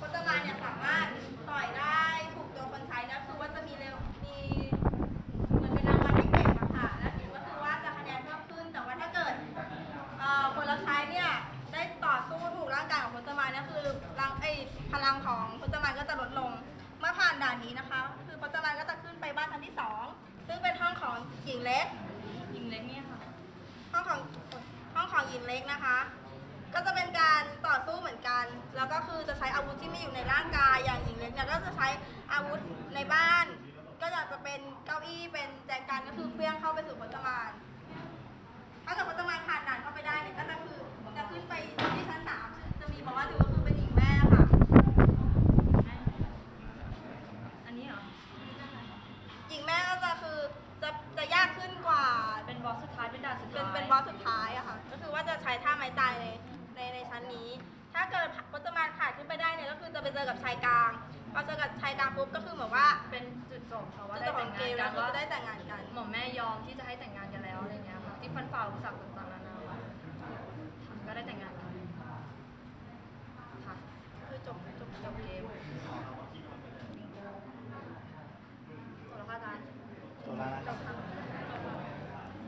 พจมาเนี่ยสามารถต่อยได้ถูกตัวคนใช้นะคือว่าจะมีเร็วมีเหมือนเป็นรางวัลเด็กๆอค่ะแล้วถึว่าคือว่าจะคะแนนเพิ่มขึ้น แต่ว่าถ้าเกิดเอ่อคนเราใช้เนี่ยได้ต่อสู้ถูกร่างกายของพจมาเนี่ยคือรังไอพลังของพจมานก็จะลดลง เมื่อผ่านด่านนี้นะคะ คือพจมานก็จะขึ้นไปบ้านชั้นที่สองซึ่งเป็นห้องของหญิงเล็ก หญิงเล็กเนี่ยค่ะ ห้องของห้องของหญิงเล็กนะคะ ก็จะเป็นการต่อสู้เหมือนกัน แล้วก็คือจะใช้อาวุธที่ไม่อยู่ในร่างกายอย่างหญิงเล็กเนี่ยก็จะใช้อาวุธในบ้าน ก็อยากจะเป็นเก้าอี้เป็นแจกันก็คือเพี้ยงเข้าไปสู่พจมานถ้าเกิดพจมานผ่านด่านเข้าไปได้เนี่ยก็จะคือจะขึ้นไปที่ชั้นสามซึ่งจะมีบอกว่าดูก็คือเป็นหญิงแม่ค่ะ อันนี้เหรอ หญิงแม่ก็จะคือจะจะยากขึ้นกว่า เป็นบอสสุดท้ายายกลางปุ๊บก็คือเหมือนว่าเป็นจุดจบค่ะว่าจะได้จบขแต่องงงาเกนมกัแล้วนก็ว่าจะได้แต่งงานกัน หม่อมแม่ยอมที่จะให้แต่งงานกันแล้วอะไรเงี้ยค่ะที่ฟันฝ่าอุปสรรคต่างๆ